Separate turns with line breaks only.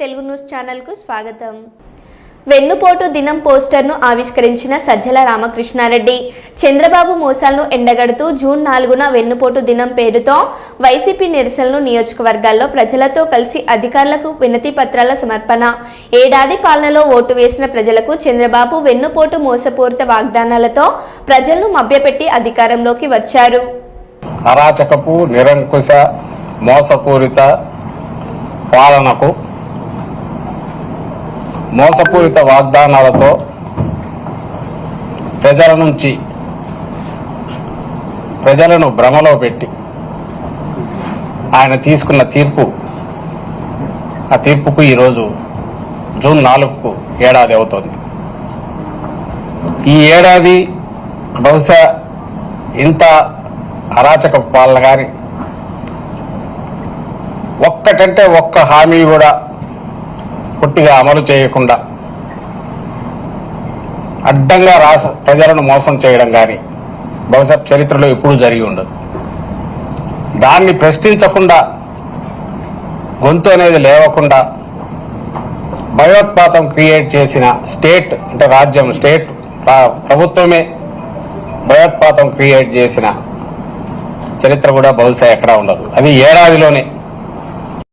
Telugu news ఛానల్కు స్వాగతం. వెన్నుపోటు దినం పోస్టర్ను ఆవిష్కరించిన సజ్జల రామకృష్ణారెడ్డి చంద్రబాబు మోసాలను ఎండగడుతూ జూన్ నాలుగున వెన్నుపోటు దినం పేరుతో వైసీపీ నిరసనలు నియోజకవర్గాల్లో ప్రజలతో కలిసి అధికారులకు వినతి పత్రాల సమర్పణ. ఏడాది పాలనలో ఓటు వేసిన ప్రజలకు చంద్రబాబు వెన్నుపోటు మోసపూరిత వాగ్దానాలతో ప్రజలను మభ్యపెట్టి అధికారంలోకి వచ్చారు.
అరాచకపు నిరంకుశ మోసపూరిత పాలనకు మోసపూరిత వాగ్దానాలతో ప్రజల నుంచి ప్రజలను భ్రమలో పెట్టి ఆయన తీసుకున్న తీర్పు ఆ తీర్పుకు ఈరోజు జూన్ నాలుగుకు ఏడాది అవుతుంది. ఈ ఏడాది బహుశా ఇంత అరాచక పాలన గాని ఒక్కటంటే ఒక్క హామీ కూడా పొట్టిగా అమలు చేయకుండా అడ్డంగా రాస ప్రజలను మోసం చేయడం కానీ బహుశా చరిత్రలో ఎప్పుడూ జరిగి ఉండదు. దాన్ని ప్రశ్నించకుండా గొంతు అనేది లేవకుండా భయోత్పాతం క్రియేట్ చేసిన స్టేట్ అంటే రాజ్యం స్టేట్ ప్రభుత్వమే భయోత్పాతం క్రియేట్ చేసిన చరిత్ర కూడా బహుశా ఎక్కడా ఉండదు. అది ఏడాదిలోనే